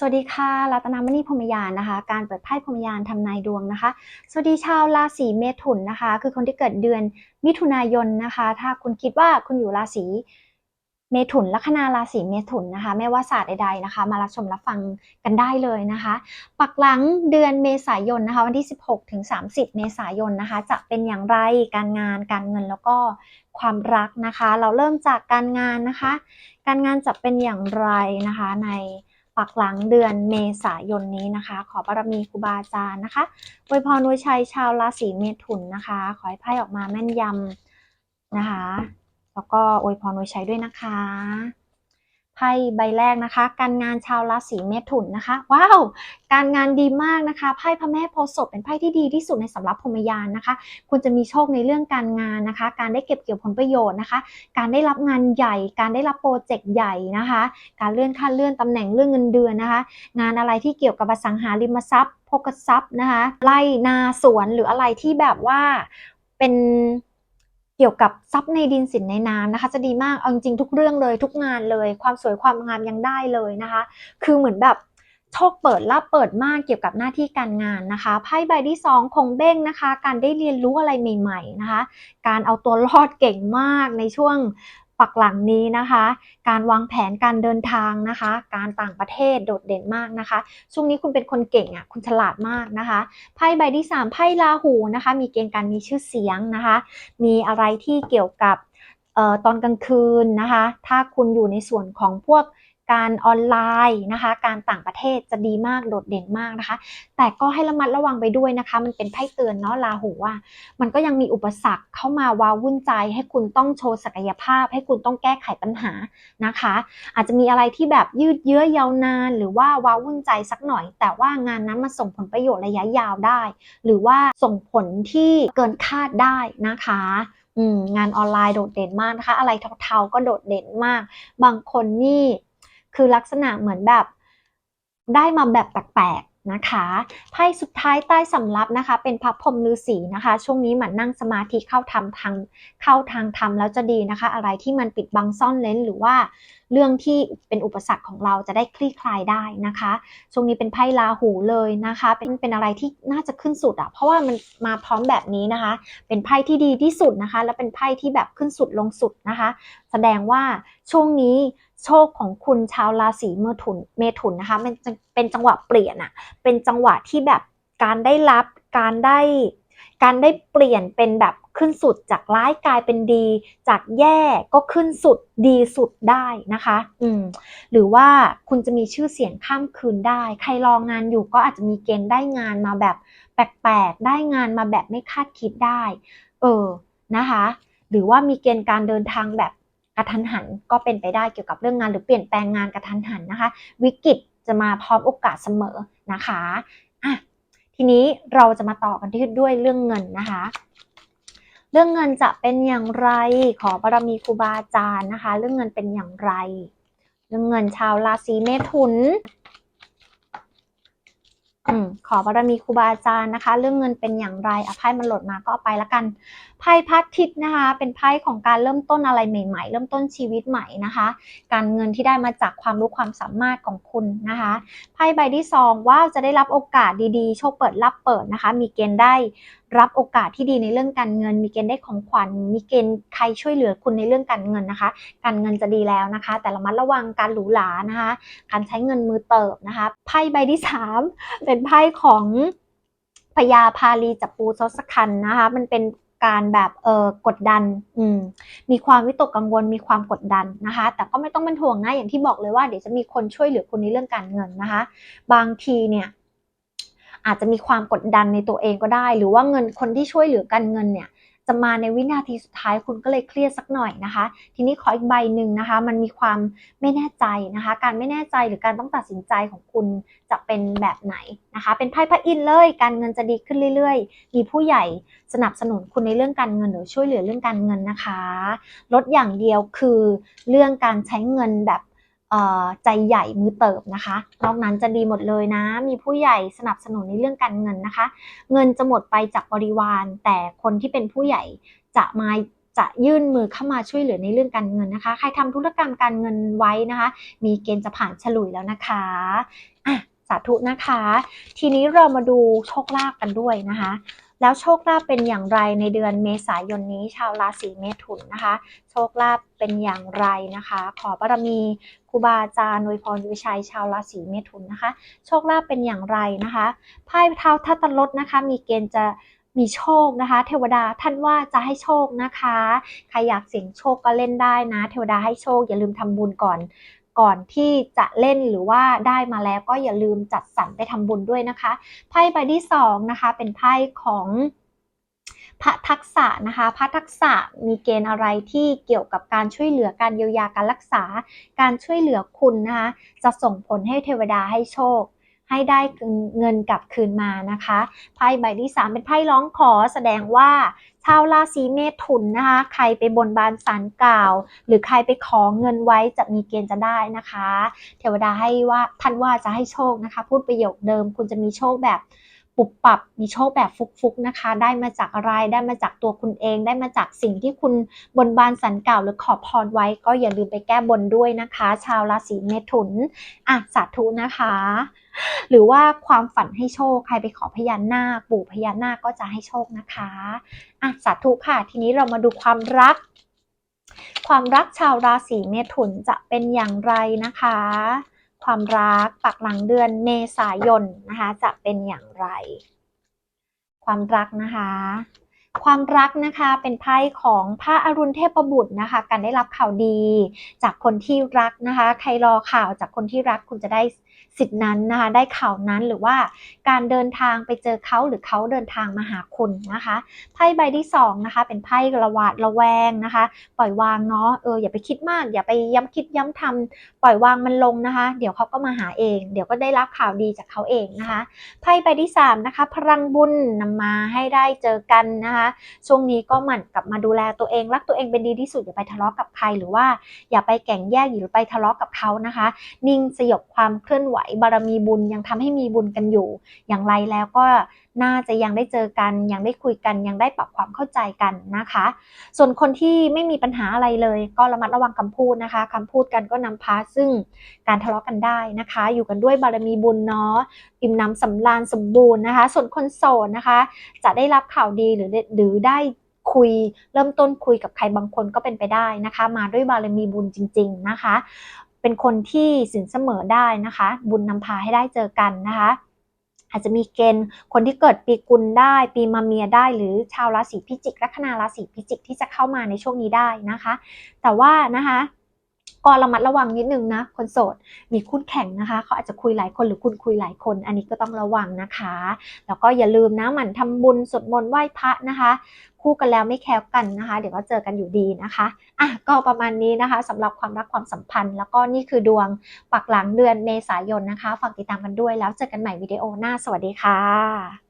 สวัสดีค่ะรัตนมณีพรมยานนะคะ การเปิดไพ่พรมยานทำนายดวงนะคะ สวัสดีชาวราศีเมถุนนะคะ คือคนที่เกิดเดือนมิถุนายนนะคะ ถ้าคุณคิดว่าคุณอยู่ราศีเมถุนลัคนาราศีเมถุนนะคะ ไม่ว่าศาสตร์ใดๆนะคะ มารับชมรับฟังกันได้เลยนะคะ ปักหลังเดือนเมษายนนะคะ วันที่ 16ถึง30 เมษายนนะคะ จะเป็นอย่างไรการงานการเงินแล้วก็ความรักนะคะ เราเริ่มจากการงานนะคะ การงานจะเป็นอย่างไรนะคะใน ปักหลังเดือนเมษายนนี้นะคะ ขอบารมีครูบาอาจารย์นะคะอวยพรอวยชัยชาวราศีเมถุนนะคะ ขอให้ไพ่ออกมาแม่นยำนะคะ แล้วก็อวยพรอวยชัยด้วยนะคะ ไพ่ใบแรกนะคะ การงานชาวราศีเมถุนนะคะ ว้าว การงานดีมากนะคะไพ่พระแม่โพธิ์ศพเป็นไพ่ที่ดีที่สุดในสำรับพรมยานนะคะ คุณจะมีโชคในเรื่องการงานนะคะ การได้เก็บเกี่ยวผลประโยชน์นะคะ การได้รับงานใหญ่ การได้รับโปรเจกต์ใหญ่นะคะ การเลื่อนขั้นเลื่อนตำแหน่งเรื่องเงินเดือนนะคะ งานอะไรที่เกี่ยวกับอสังหาริมทรัพย์โภคทรัพย์นะคะไร่นาสวนหรืออะไรที่แบบว่าเป็น เกี่ยวกับทรัพย์ในดินสินในน้ำนะคะ จะดีมากเอาจริงทุกเรื่องเลยทุกงานเลย ความสวยความงามยังได้เลยนะคะ คือเหมือนแบบโชคเปิดลับเปิดมากเกี่ยวกับหน้าที่การงานนะคะไพ่ใบที่สองคงเบ้งนะคะ การได้เรียนรู้อะไรใหม่ ๆนะคะ การเอาตัวรอดเก่งมากในช่วง ปักหลังนี้นะคะ การวางแผนการเดินทางนะคะ การต่างประเทศโดดเด่นมากนะคะ ช่วงนี้คุณเป็นคนเก่งอะคุณฉลาดมากนะคะไพ่ใบที่3ไพ่ราหูนะคะ มีเกณฑ์การมีชื่อเสียงนะคะ มีอะไรที่เกี่ยวกับออตอนกลางคืนนะคะ ถ้าคุณอยู่ในส่วนของพวก การออนไลน์นะคะ การต่างประเทศจะดีมากโดดเด่นมากนะคะ แต่ก็ให้ระมัดระวังไปด้วยนะคะ มันเป็นไพ่เตือนเนาะราหูว่า มันก็ยังมีอุปสรรคเข้ามาวาวุ่นใจ ให้คุณต้องโชว์ศักยภาพ ให้คุณต้องแก้ไขปัญหานะคะ อาจจะมีอะไรที่แบบยืดเยื้อยาวนาน หรือว่าวาวุ่นใจสักหน่อย แต่ว่างานนั้นมันส่งผลประโยชน์ระยะยาวได้ หรือว่าส่งผลที่เกินคาดได้นะคะงานออนไลน์โดดเด่นมากนะคะ อะไรเทาๆก็โดดเด่นมาก บางคนนี่ คือลักษณะเหมือนแบบได้มาแบบแปลกๆนะคะไพ่สุดท้ายใต้สำรับนะคะ เป็นพระพรหมฤาษีนะคะ ช่วงนี้เหมือนนั่งสมาธิเข้าทำทางเข้าทางธรรมแล้วจะดีนะคะ อะไรที่มันปิดบังซ่อนเลนหรือว่าเรื่องที่เป็นอุปสรรคของเราจะได้คลี่คลายได้นะคะ ช่วงนี้เป็นไพ่ลาหูเลยนะคะ เป็นเป็นอะไรที่น่าจะขึ้นสุดอะ่ะ เพราะว่ามันมาพร้อมแบบนี้นะคะ เป็นไพ่ที่ดีที่สุดนะคะ และเป็นไพ่ที่แบบขึ้นสุดลงสุดนะคะ แสดงว่า ช่วงนี้โชคของคุณชาวราศีเมถุนเมถุนนะคะมันเป็นจังหวะเปลี่ยนอะเป็นจังหวะที่แบบการได้รับการได้การได้เปลี่ยนเป็นแบบขึ้นสุดจากร้ายกลายเป็นดี จากแย่ก็ขึ้นสุดดีสุดได้นะคะ อืมหรือว่าคุณจะมีชื่อเสียงข้ามคืนได้ ใครรองานอยู่ก็อาจจะมีเกณฑ์ได้งานมาแบบแปลกๆ ได้งานมาแบบไม่คาดคิดได้ เออนะคะ หรือว่ามีเกณฑ์การเดินทางแบบ กระทันหันก็เป็นไปได้เกี่ยวกับเรื่องงานหรือเปลี่ยนแปลงงานกระทันหันนะคะ วิกฤตจะมาพร้อมโอกาสเสมอนะคะอะทีนี้เราจะมาต่อกันที่ด้วยเรื่องเงินนะคะ เรื่องเงินจะเป็นอย่างไรขอบารมีครูบาอาจารย์นะคะ เรื่องเงินเป็นอย่างไร เรื่องเงินชาวราศีเมถุน อขอบารมีครูบาอาจารย์นะคะ เรื่องเงินเป็นอย่างไรอภัยมันหล่นมาก็เอาไปละกันไพ่พัดทิศนะคะ เป็นไพ่ของการเริ่มต้นอะไรใหม่ ๆ เริ่มต้นชีวิตใหม่นะคะ การเงินที่ได้มาจากความรู้ความสามารถของคุณนะคะไพ่ใบที่สองว่าจะได้รับโอกาสดีๆ โชคเปิดรับเปิดนะคะ มีเกณฑ์ได้รับโอกาสที่ดีในเรื่องการเงิน มีเกณฑ์ได้ของขวัญ มีเกณฑ์ใครช่วยเหลือคุณในเรื่องการเงินนะคะ การเงินจะดีแล้วนะคะ แต่ระมัดระวังการหรูหรานะคะ การใช้เงินมือเติบนะคะไพ่ใบที่สามเป็นไพ่ของพญาพาลีจับปูทศคันนะคะ มันเป็นการแบบเออกดดันอืมมีความวิตกกังวลมีความกดดันนะคะ แต่ก็ไม่ต้องเป็นห่วงนะอย่างที่บอกเลยว่าเดี๋ยวจะมีคนช่วยเหลือคุณในเรื่องการเงินนะคะ บางทีเนี่ย อาจจะมีความกดดันในตัวเองก็ได้ หรือว่าเงินคนที่ช่วยเหลือการเงินเนี่ยจะมาในวินาทีสุดท้ายคุณก็เลยเครียดสักหน่อยนะคะ ทีนี้ขออีกใบหนึ่งนะคะ มันมีความไม่แน่ใจนะคะ การไม่แน่ใจหรือการต้องตัดสินใจของคุณจะเป็นแบบไหนนะคะ เป็นไพ่พระอินเลย การเงินจะดีขึ้นเรื่อยๆ มีผู้ใหญ่สนับสนุนคุณในเรื่องการเงินหรือช่วยเหลือเรื่องการเงินนะคะ ลดอย่างเดียวคือเรื่องการใช้เงินแบบ ใจใหญ่มือเติบนะคะ นอกนั้นจะดีหมดเลยนะ มีผู้ใหญ่สนับสนุนในเรื่องการเงินนะคะ เงินจะหมดไปจากบริวาร แต่คนที่เป็นผู้ใหญ่จะมาจะยื่นมือเข้ามาช่วยเหลือในเรื่องการเงินนะคะ ใครทำธุรกรรมการเงินไว้นะคะ มีเกณฑ์จะผ่านฉลุยแล้วนะคะอะสาธุนะคะ ทีนี้เรามาดูโชคลาภกันด้วยนะคะ แล้วโชคลาภเป็นอย่างไรในเดือนเมษายนนี้ชาวราศีเมถุนนะคะ โชคลาภเป็นอย่างไรนะคะ ขอบารมีครูบาอาจารย์อวยพรวิชัยชาวราศีเมถุนนะคะ โชคลาภเป็นอย่างไรนะคะไพ่เท้าทัตตลดนะคะ มีเกณฑ์จะมีโชคนะคะ เทวดาท่านว่าจะให้โชคนะคะ ใครอยากเสี่ยงโชคก็เล่นได้นะ เทวดาให้โชคอย่าลืมทำบุญก่อน ก่อนที่จะเล่นหรือว่าได้มาแล้วก็อย่าลืมจัดสรรไปทำบุญด้วยนะคะไพ่ใบที่สองนะคะเป็นไพ่ของพระทักษะนะคะพระทักษะมีเกณฑ์อะไรที่เกี่ยวกับการช่วยเหลือการเยียวยาการรักษา การช่วยเหลือคุณนะคะจะส่งผลให้เทวดาให้โชค ให้ได้เงินกลับคืนมานะคะไพ่ใบที่สามเป็นไพ่ร้องขอแสดงว่าชาวราศีเมถุนนะคะ ใครไปบนบานสารกล่าว หรือใครไปขอเงินไว้จะมีเกณฑ์จะได้นะคะ เทวดาให้ว่าท่านว่าจะให้โชคนะคะ พูดประโยคเดิมคุณจะมีโชคแบบ ปุบปับมีโชคแบบฟุกๆนะคะ ได้มาจากอะไรได้มาจากตัวคุณเอง ได้มาจากสิ่งที่คุณบนบานสันเก่าหรือขอพรไว้ ก็อย่าลืมไปแก้บนด้วยนะคะ ชาวราศีเมถุนอะสาธุนะคะ หรือว่าความฝันให้โชคใครไปขอพญานาคปู่พญานาคก็จะให้โชคนะคะอะสาธุค่ะ ทีนี้เรามาดูความรัก ความรักชาวราศีเมถุนจะเป็นอย่างไรนะคะ ความรักปักหลังเดือนเมษายนนะคะ จะเป็นอย่างไร ความรักนะคะ ความรักนะคะเป็นไพ่ของพระอรุณเทพบุตรนะคะ การได้รับข่าวดีจากคนที่รักนะคะ ใครรอข่าวจากคนที่รักคุณจะได้ สิทธินั้นนะคะได้ข่าวนั้นหรือว่าการเดินทางไปเจอเขาหรือเขาเดินทางมาหาคุณนะคะไพ่ใบที่สองนะคะเป็นไพ่ระวาดระแวงนะคะ ปล่อยวางเนาะเอออย่าไปคิดมาก อย่าไปย้ำคิดย้ำทำปล่อยวางมันลงนะคะ เดี๋ยวเขาก็มาหาเอง เดี๋ยวก็ได้รับข่าวดีจากเขาเองนะคะไพ่ใบที่สามนะคะพลังบุญนำมาให้ได้เจอกันนะคะช่วงนี้ก็หมั่นกลับมาดูแลตัวเองรักตัวเองเป็นดีที่สุดอย่าไปทะเลาะกับใครหรือว่าอย่าไปแก่งแยกหรือไปทะเลาะกับเขานะคะ นิ่งสยบความเคลื่อนไหวบารมีบุญยังทำให้มีบุญกันอยู่ อย่างไรแล้วก็น่าจะยังได้เจอกัน ยังได้คุยกัน ยังได้ปรับความเข้าใจกันนะคะ ส่วนคนที่ไม่มีปัญหาอะไรเลย ก็ระมัดระวังคำพูดนะคะคำพูดกันก็นำพาซึ่งการทะเลาะกันได้นะคะ อยู่กันด้วยบารมีบุญเนาะอิ่มน้ำสำราญสมบูรณ์นะคะ ส่วนคนโสดนะคะ จะได้รับข่าวดีหรือหรือได้คุยเริ่มต้นคุยกับใครบางคนก็เป็นไปได้นะคะ มาด้วยบารมีบุญจริง ๆนะคะ เป็นคนที่สินเสมอได้นะคะ บุญนำพาให้ได้เจอกันนะคะ อาจจะมีเกณฑ์คนที่เกิดปีกุลได้ ปีมะเมียได้ หรือชาวราศีพิจิกลัคนาราศีพิจิกที่จะเข้ามาในช่วงนี้ได้นะคะ แต่ว่านะคะ ก็ระมัดระวังนิดนึงนะ คนโสดมีคู่แข่งนะคะเขาอาจจะคุยหลายคนหรือคุณคุยหลายคน อันนี้ก็ต้องระวังนะคะ แล้วก็อย่าลืมนะหมั่นทำบุญสวดมนต์ไหว้พระนะคะ คู่กันแล้วไม่แคล้วกันนะคะ เดี๋ยวก็เจอกันอยู่ดีนะคะอะก็ประมาณนี้นะคะสำหรับความรักความสัมพันธ์ แล้วก็นี่คือดวงปักหลังเดือนเมษายนนะคะฝากติดตามกันด้วยแล้วเจอกันใหม่วิดีโอหน้าสวัสดีค่ะ